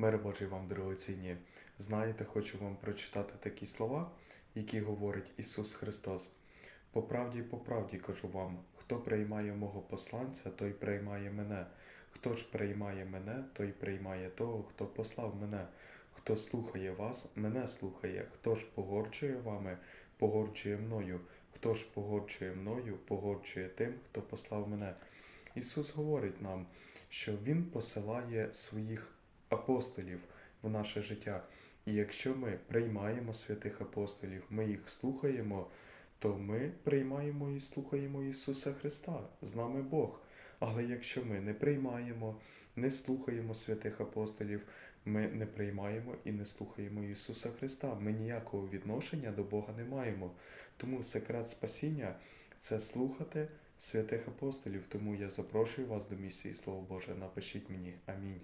Мир Божий вам, дорогоцінні. Знаєте, хочу вам прочитати такі слова, які говорить Ісус Христос. По правді, по правді кажу вам, хто приймає мого посланця, той приймає мене. Хто ж приймає мене, той приймає того, хто послав мене. Хто слухає вас, мене слухає. Хто ж погоджує вами, погоджує мною. Хто ж погоджує мною, погоджує тим, хто послав мене. Ісус говорить нам, що Він посилає своїх апостолів в наше життя. І якщо ми приймаємо святих апостолів, ми їх слухаємо, то ми приймаємо і слухаємо Ісуса Христа, з нами Бог. Але якщо ми не приймаємо, не слухаємо святих апостолів, ми не приймаємо і не слухаємо Ісуса Христа. Ми ніякого відношення до Бога не маємо. Тому секрет спасіння це слухати святих апостолів. Тому я запрошую вас до місії Слово Боже. Напишіть мені. Амінь.